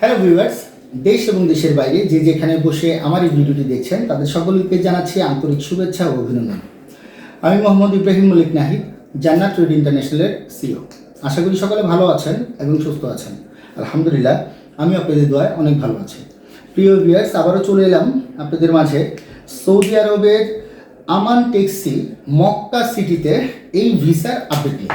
Hello viewers দেশ এবং দেশের বাইরে যে যেখানে বসে আমার এই ভিডিওটি দেখছেন, তাদের সকলকে জানাচ্ছি আন্তরিক শুভেচ্ছা ও অভিনন্দন। আমি মোহাম্মদ ইব্রাহিম মলিক নাহিদ, জান্নাত ট্রেড ইন্টারন্যাশনালের সিও আশা করি সকলে ভালো আছেন এবং সুস্থ আছেন। আলহামদুলিল্লাহ, আমি আপনাদের দোয়ায় অনেক ভালো আছি। প্রিয় ভিউয়ার্স আবারও চলে এলাম আপনাদের মাঝে। সৌদি আরবের আমান টেক্সি মক্কা সিটিতে এই ভিসার আপডেট নিয়ে।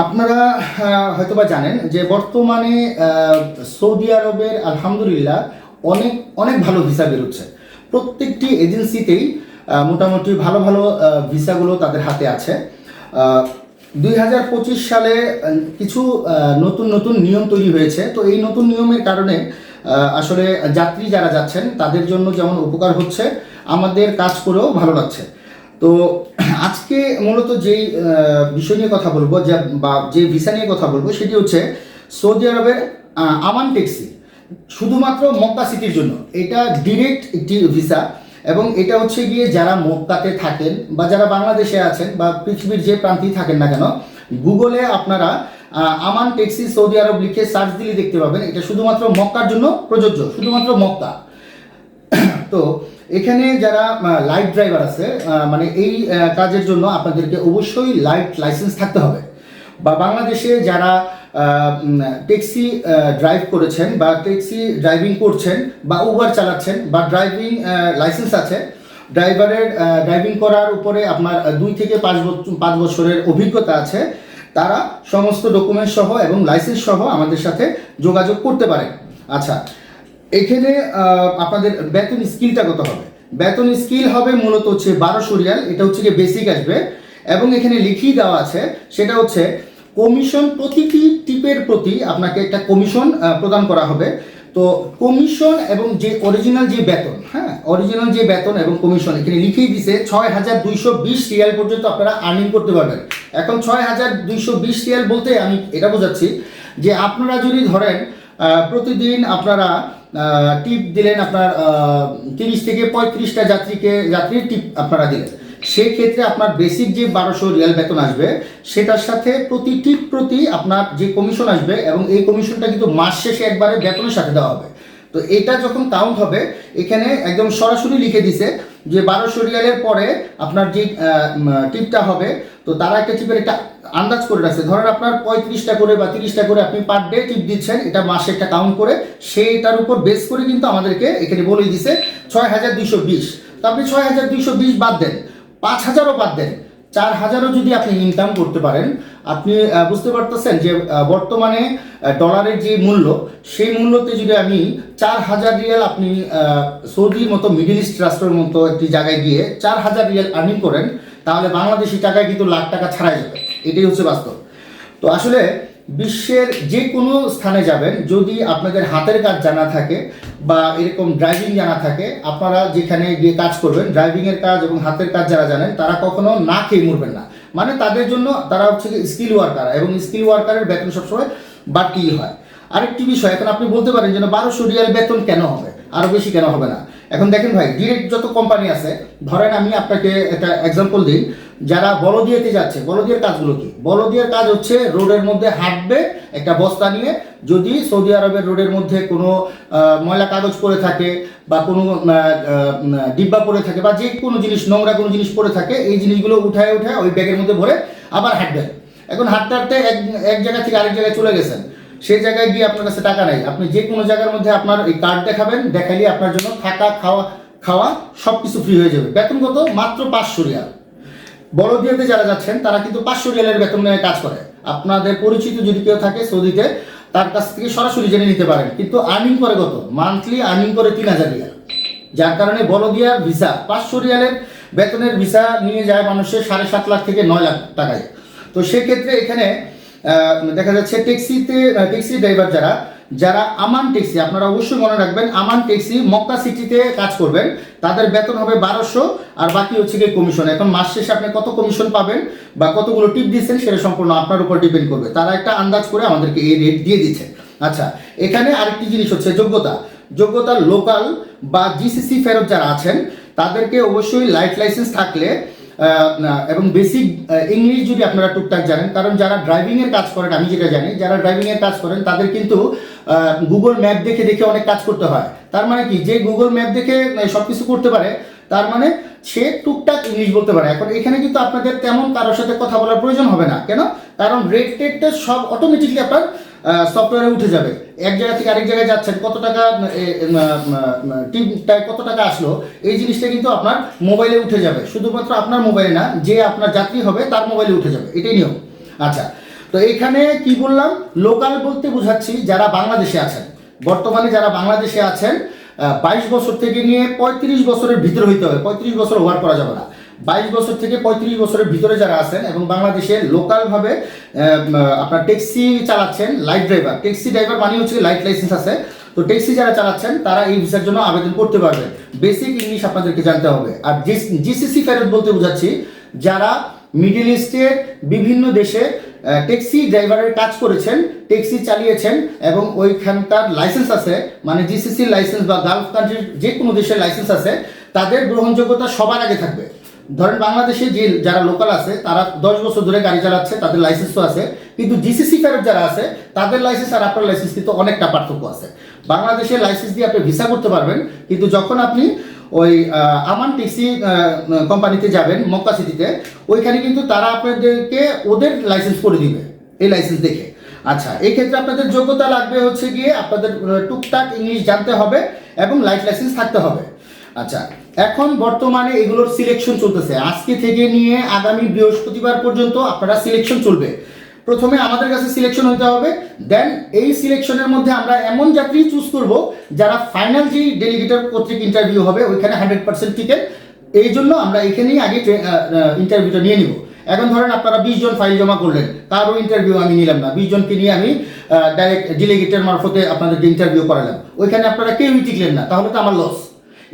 আপনারা হয়তোবা জানেন যে বর্তমানে সৌদি আরবের আলহামদুলিল্লাহ অনেক অনেক ভালো ভিসা বেরোচ্ছে। প্রত্যেকটি এজেন্সিতেই মোটামুটি ভালো ভালো ভিসাগুলো তাদের হাতে আছে। দুই হাজার পঁচিশ সালে কিছু নতুন নতুন নিয়ম তৈরি হয়েছে। তো এই নতুন নিয়মের কারণে আসলে যাত্রী যারা যাচ্ছেন, তাদের জন্য যেমন উপকার হচ্ছে, আমাদের কাজ করেও ভালো লাগছে। তো আজকে মূলত যেই বিষয় নিয়ে কথা বলব, যে বা যে ভিসা নিয়ে কথা বলব, সেটি হচ্ছে সৌদি আরবের আমান ট্যাক্সি। শুধুমাত্র মক্কা সিটির জন্য। এটা ডিরেক্ট একটি ভিসা এবং এটা হচ্ছে গিয়ে যারা মক্কাতে থাকেন বা যারা বাংলাদেশে আছেন বা পৃথিবীর যে প্রান্তেই থাকেন না কেন, গুগলে আপনারা আমান ট্যাক্সি সৌদি আরব লিখে সার্চ দিলে দেখতে পাবেন। এটা শুধুমাত্র মক্কার জন্য প্রযোজ্য, শুধুমাত্র মক্কা। তো এখানে যারা লাইভ ড্রাইভার আছে মানে এই কাজের জন্য আপনাদেরকে অবশ্যই লাইট লাইসেন্স থাকতে হবে। বা বাংলাদেশে যারা ট্যাক্সি ড্রাইভ করেছেন বা ট্যাক্সি ড্রাইভিং করছেন বা উবার চালাচ্ছেন বা ড্রাইভিং লাইসেন্স আছে ড্রাইভারের ড্রাইভিং করার উপরে আপনার দুই থেকে পাঁচ বছর পাঁচ বছরের অভিজ্ঞতা আছে, তারা সমস্ত ডকুমেন্ট সহ এবং লাইসেন্স সহ আমাদের সাথে যোগাযোগ করতে পারেন আচ্ছা এখানে আপনাদের বেতন স্কিলটা কত হবে? বেতন স্কিল হবে মূলত হচ্ছে বারোশো রিয়াল, এটা হচ্ছে গিয়ে বেসিক আসবে। এবং এখানে লিখিয়ে দেওয়া আছে, সেটা হচ্ছে কমিশন প্রতিটি টিপের প্রতি আপনাকে একটা কমিশন প্রদান করা হবে। তো কমিশন এবং যে অরিজিনাল যে বেতন হ্যাঁ অরিজিনাল যে বেতন এবং কমিশন এখানে লিখেই দিছে ছয় হাজার দুইশো বিশ রিয়াল পর্যন্ত আপনারা আর্নিং করতে পারবেন। এখন ছয় হাজার দুইশো বিশ রিয়াল বলতে আমি এটা বোঝাচ্ছি যে আপনারা যদি ধরেন প্রতিদিন আপনারা টিপ দিলেন আপনার তিরিশ থেকে পঁয়ত্রিশটা যাত্রীকে, যাত্রীর টিপ আপনারা দিলেন। সেই ক্ষেত্রে আপনার বেসিক যে বারোশো রিয়াল বেতন আসবে, সেটার সাথে প্রতি টিপ প্রতি আপনার যে কমিশন আসবে, এবং এই কমিশনটা কিন্তু মাস শেষে একবারে বেতনের সাথে দেওয়া হবে। তো এটা যখন কাউন্ট হবে, এখানে একদম সরাসরি লিখে দিছে যে বারোশো রিয়ালের পরে আপনার যে টিপটা হবে, তো তারা একটা টিপের একটা আন্দাজ করে রাখছে। ধরেন আপনার পঁয়ত্রিশটা করে বা তিরিশটা করে আপনি পার ডে টিপ দিচ্ছেন, এটা মাসে একটা কাউন্ট করে, সেইটার উপর বেস করে কিন্তু আমাদেরকে এখানে বলে দিছে ছয় হাজার দুইশো বিশ। তো আপনি ছয় হাজার দুইশো বিশ বাদ দেন, পাঁচ হাজারও বাদ দেন। চার হাজারও যদি আপনি ইনকাম করতে পারেন, আপনি বুঝতে পারতেছেন যে বর্তমানে ডলারের যে মূল্য, সেই মূল্যতে যদি আমি চার হাজার রিয়াল আপনি সৌদির মতো মিডিল ইস্ট রাষ্ট্রের মতো একটি জায়গায় গিয়ে চার হাজার রিয়াল আর্নিং করেন, তাহলে বাংলাদেশি টাকায় কিন্তু লাখ টাকা ছাড়াই যাবে। এটাই হচ্ছে বাস্তব। তো আসলে বিশ্বের যে কোনো স্থানে যাবেন, যদি আপনাদের হাতের কাজ জানা থাকে বা এরকম ড্রাইভিং জানা থাকে, আপনারা যেখানে গিয়ে কাজ করবেন ড্রাইভিংয়ের কাজ এবং হাতের কাজ যারা জানেন, তারা কখনো না খেয়ে মরবেন না। মানে তাদের জন্য তারা হচ্ছে স্কিল ওয়ার্কার এবং স্কিল ওয়ার্কারের বেতন সবসময় বাড়তিই হয়। আরেকটি বিষয়, এখন আপনি বলতে পারেন যে বারোশো রিয়াল বেতন কেন হবে? আরও বেশি কেন হবে না? এখন দেখেন ভাই ডিরেক্ট যত কোম্পানি আছে, ধরেন আমি আপনাকে একটা এক্সাম্পল দিই যারা বলদিয়াতে যাচ্ছে, বলদিয়ার কাজগুলো কি? বলদিয়ার কাজ হচ্ছে রোডের মধ্যে হাঁটবে, একটা বস্তা নিয়ে যদি সৌদি আরবের রোডের মধ্যে কোনো ময়লা কাগজ পড়ে থাকে বা কোনো ডিব্বা পড়ে থাকে বা যে কোনো জিনিস, নোংরা কোনো জিনিস পড়ে থাকে, এই জিনিসগুলো উঠায় উঠায় ওই ব্যাগের মধ্যে ভরে আবার হাঁটবেন। এখন হাঁটতে হাঁটতে এক এক জায়গা থেকে আরেক জায়গায় চলে গেছেন সেই জায়গায় গিয়ে আপনার কাছে টাকা নেই। আপনি যে কোনো জায়গার মধ্যে আপনার এই কার্ড দেখাবেন দেখালে আপনার জন্য থাকা, খাওয়া খাওয়া সব কিছু ফ্রি হয়ে যাবে। বেতন কত? মাত্র পাঁচশো রিয়াল। বড়দিয়াতে যারা যাচ্ছেন, তারা কিন্তু পাঁচশো রিয়ালের বেতন নিয়ে কাজ করে। আপনাদের পরিচিত যদি কেউ থাকে সৌদিতে, তার কাছ থেকে সরাসরি জেনে নিতে পারেন। কিন্তু আর্নিং করে কত? মান্থলি আর্নিং করে তিন হাজার রিয়াল। যার কারণে বড়দিয়ার ভিসা পাঁচশো রিয়ালের বেতনের ভিসা নিয়ে যায় মানুষের সাড়ে সাত লাখ থেকে নয় লাখ টাকায়। তো সেক্ষেত্রে এখানে দেখা যাচ্ছে ট্যাক্সিতে ট্যাক্সি ড্রাইভার যারা যারা আমান ট্যাক্সি, আপনারা অবশ্যই মনে রাখবেন, আমান ট্যাক্সি মক্কা সিটিতে কাজ করবেন। তাদের বেতন হবে বারোশো, আর বাকি হচ্ছে গিয়ে কমিশন এখন মাস শেষে আপনি কত কমিশন পাবেন বা কতগুলো টিপ দিচ্ছেন সেটা সম্পূর্ণ আপনার উপর ডিপেন্ড করবে। তারা একটা আন্দাজ করে আমাদেরকে এই রেট দিয়ে দিচ্ছে। আচ্ছা এখানে আরেকটি জিনিস হচ্ছে যোগ্যতা। যোগ্যতা লোকাল বা জিসিসি ফেরত যারা আছেন, তাদেরকে অবশ্যই লাইট লাইসেন্স থাকলে এবং বেসিক ইংলিশ যদি আপনারা টুকটাক জানেন, কারণ যারা ড্রাইভিং এর কাজ করেন, আমি যেটা জানি, যারা ড্রাইভিং এর কাজ করেন, তাদের কিন্তু গুগল ম্যাপ দেখে দেখে অনেক কাজ করতে হয়। তার মানে কি? যে গুগল ম্যাপ দেখে সব কিছু করতে পারে, তার মানে সে টুকটাক ইংলিশ বলতে পারে। এখন এখানে কিন্তু আপনাদের তেমন কারোর সাথে কথা বলার প্রয়োজন হবে না। কেন? কারণ রেট টেটটা সব অটোমেটিকলি আপনার সফটওয়্যারে উঠে যাবে। এক জায়গা থেকে আরেক জায়গায় যাচ্ছেন কত টাকা টিমটায় কত টাকা আসলো, এই জিনিসটা কিন্তু আপনার মোবাইলে উঠে যাবে। শুধুমাত্র আপনার মোবাইলে না, যে আপনার যাত্রী হবে, তার মোবাইলে উঠে যাবে। এটাই নিয়ম। আচ্ছা তো এখানে কি বললাম? লোকাল বলতে বোঝাচ্ছি যারা বাংলাদেশে আছেন। বর্তমানে যারা বাংলাদেশে আছেন বাইশ বছর থেকে নিয়ে পঁয়ত্রিশ বছরের ভিতরে হইতে হবে। পঁয়ত্রিশ বছর ওভার করা যাবে না। বাইশ বছর থেকে পঁয়ত্রিশ বছরের ভিতরে যারা আছেন এবং বাংলাদেশে লোকালভাবে আপনার ট্যাক্সি চালাচ্ছেন, লাইট ড্রাইভার। ট্যাক্সি ড্রাইভার মানে হচ্ছে লাইট লাইসেন্স আছে। তো ট্যাক্সি যারা চালাচ্ছেন, তারা এই ভিসার জন্য আবেদন করতে পারবেন। বেসিক ইংলিশ আপনাদেরকে জানতে হবে। আর জিসিসি ফেরত বলতে বোঝাচ্ছি, যারা মিডল ইস্টের বিভিন্ন দেশে ট্যাক্সি ড্রাইভারের কাজ করেছেন, ট্যাক্সি চালিয়েছেন এবং ওইখানকার লাইসেন্স আছে মানে জিসিসি লাইসেন্স বা গালফ কান্ট্রির যে কোনো দেশের লাইসেন্স আছে, তাদের গ্রহণযোগ্যতা সবার আগে থাকবে। ধরেন বাংলাদেশে যে যারা লোকাল আছে, তারা দশ বছর ধরে গাড়ি চালাচ্ছে, তাদের লাইসেন্সও আছে। কিন্তু জিসিসি ফেরত যারা আছে, তাদের লাইসেন্স আর আপনার লাইসেন্স কিন্তু অনেকটা পার্থক্য আছে। বাংলাদেশের লাইসেন্স দিয়ে আপনি ভিসা করতে পারবেন, কিন্তু যখন আপনি ওই আমান ট্যাক্সি কোম্পানিতে যাবেন, মক্কা সিটিতে ওইখানে কিন্তু তারা আপনাদেরকে ওদের লাইসেন্স করে দিবে, এই লাইসেন্স দেখে। আচ্ছা এই ক্ষেত্রে আপনাদের যোগ্যতা লাগবে হচ্ছে গিয়ে আপনাদের টুকটাক ইংলিশ জানতে হবে এবং লাইট লাইসেন্স থাকতে হবে। আচ্ছা এখন বর্তমানে এগুলোর সিলেকশন চলতেছে। আজকে থেকে নিয়ে আগামী বৃহস্পতিবার পর্যন্ত আপনারা সিলেকশন চলবে। প্রথমে আমাদের কাছে সিলেকশন হতে হবে দেন এই সিলেকশনের মধ্যে আমরা এমন যাত্রী চুজ করব যারা ফাইনাল যেই ডেলিগেটর কর্তৃক ইন্টারভিউ হবে, ওইখানে হান্ড্রেড পার্সেন্ট টিকেট এই জন্য আমরা এখানেই আগে ইন্টারভিউটা নিয়ে নিব। এখন ধরেন আপনারা বিশ জন ফাইল জমা করলেন কারও ইন্টারভিউ আমি নিলাম না। বিশ জনকে নিয়ে আমি ডাইরেক্ট ডেলিগেটের মারফতে আপনাদেরকে ইন্টারভিউ করালাম। ওইখানে আপনারা কেউই টিকলেন না, তাহলে তো আমার লস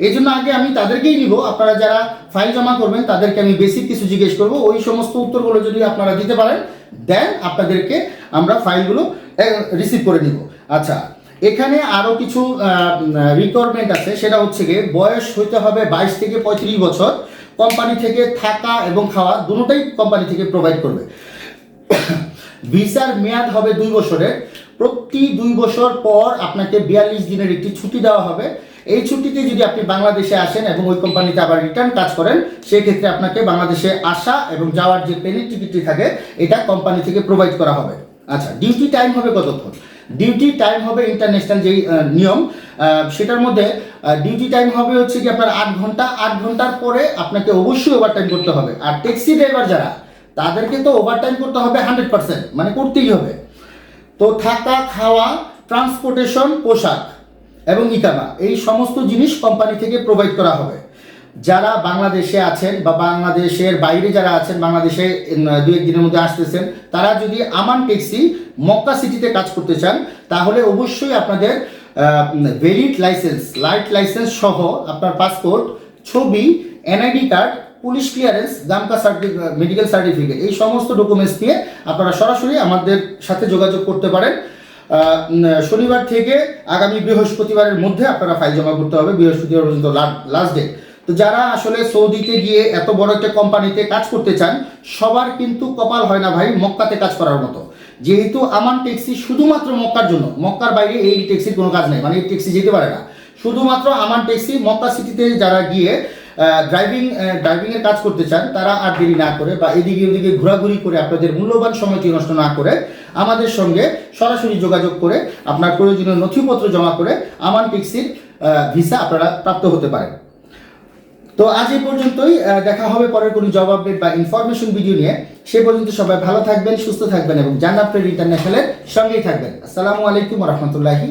এই জন্য আগে আমি তাদেরকেই নিব। আপনারা যারা ফাইল জমা করবেন, তাদেরকে আমি বেসিক কিছু জিজ্ঞেস করব। ওই সমস্ত উত্তরগুলো যদি আপনারা দিতে পারেন দেন আপনাদেরকে আমরা ফাইলগুলো রিসিভ করে নিব। আচ্ছা এখানে আরও কিছু রিকোয়ারমেন্ট আছে। সেটা হচ্ছে গিয়ে বয়স হইতে হবে বাইশ থেকে পঁয়ত্রিশ বছর। কোম্পানি থেকে থাকা এবং খাওয়া দুটোটাই কোম্পানি থেকে প্রোভাইড করবে। ভিসার মেয়াদ হবে দুই বছরের। প্রতি দুই বছর পর আপনাকে বিয়াল্লিশ দিনের একটি ছুটি দেওয়া হবে। এই ছুটিতে যদি আপনি বাংলাদেশে আসেন এবং ওই কোম্পানিতে আবার রিটার্ন কাজ করেন, সেক্ষেত্রে আপনাকে বাংলাদেশে আসা এবং যাওয়ার যে পেনি টিকিটটি থাকে, এটা কোম্পানি থেকে প্রোভাইড করা হবে। আচ্ছা ডিউটি টাইম হবে কতক্ষণ? ডিউটি টাইম হবে ইন্টারন্যাশনাল যেই নিয়ম সেটার মধ্যে ডিউটি টাইম হবে হচ্ছে কি আপনার আট ঘণ্টা। আট ঘণ্টার পরে আপনাকে অবশ্যই ওভারটাইম করতে হবে। আর ট্যাক্সি ড্রাইভার যারা, তাদেরকে তো ওভারটাইম করতে হবে হান্ড্রেড পার্সেন্ট মানে করতেই হবে। তো থাকা, খাওয়া ট্রান্সপোর্টেশন পোশাক এবং ইকামা এই সমস্ত জিনিস কোম্পানি থেকে প্রোভাইড করা হবে। যারা বাংলাদেশে আছেন বা বাংলাদেশের বাইরে যারা আছেন, বাংলাদেশে দু এক দিনের মধ্যে আসতেছেন, তারা যদি আমান ট্যাক্সি মক্কা সিটিতে কাজ করতে চান, তাহলে অবশ্যই আপনাদের ভ্যালিড লাইসেন্স লাইট লাইসেন্স সহ আপনার পাসপোর্ট ছবি এনআইডি কার্ড পুলিশ ক্লিয়ারেন্স দামকা সার্টিফিকেট মেডিকেল সার্টিফিকেট এই সমস্ত ডকুমেন্টস নিয়ে আপনারা সরাসরি আমাদের সাথে যোগাযোগ করতে পারেন। শনিবার থেকে আগামী বৃহস্পতিবারের মধ্যে আপনারা ফাইল জমা করতে হবে, বৃহস্পতিবার পর্যন্ত লাস্ট ডে তো যারা আসলে সৌদিতে গিয়ে এত বড় একটা কোম্পানিতে কাজ করতে চান, সবার কিন্তু কপাল হয় না ভাই মক্কাতে কাজ করার মতো। যেহেতু আমার ট্যাক্সি শুধুমাত্র মক্কার জন্য, মক্কার বাইরে এই ট্যাক্সির কোনো কাজ নেই মানে এই ট্যাক্সি যেতে পারে না। শুধুমাত্র আমার ট্যাক্সি মক্কা সিটিতে যারা গিয়ে ড্রাইভিং ড্রাইভিং এর কাজ করতে চান, তারা আর দেরি না করে বা এদিকে ওদিকে ঘোরাঘুরি করে আপনাদের মূল্যবান সময়টি নষ্ট না করে আমাদের সঙ্গে সরাসরি যোগাযোগ করে আপনার প্রয়োজনীয় নথিপত্র জমা করে আমান ট্যাক্সির ভিসা আপনারা প্রাপ্ত হতে পারেন। তো আজ এই পর্যন্তই দেখা হবে পরের কোনো জব আপডেট বা ইনফরমেশন ভিডিও নিয়ে। সে পর্যন্ত সবাই ভালো থাকবেন, সুস্থ থাকবেন এবং জান্নাত ইন্টারন্যাশনালের সঙ্গেই থাকবেন। আসসালামু আলাইকুম রহমতুল্লাহি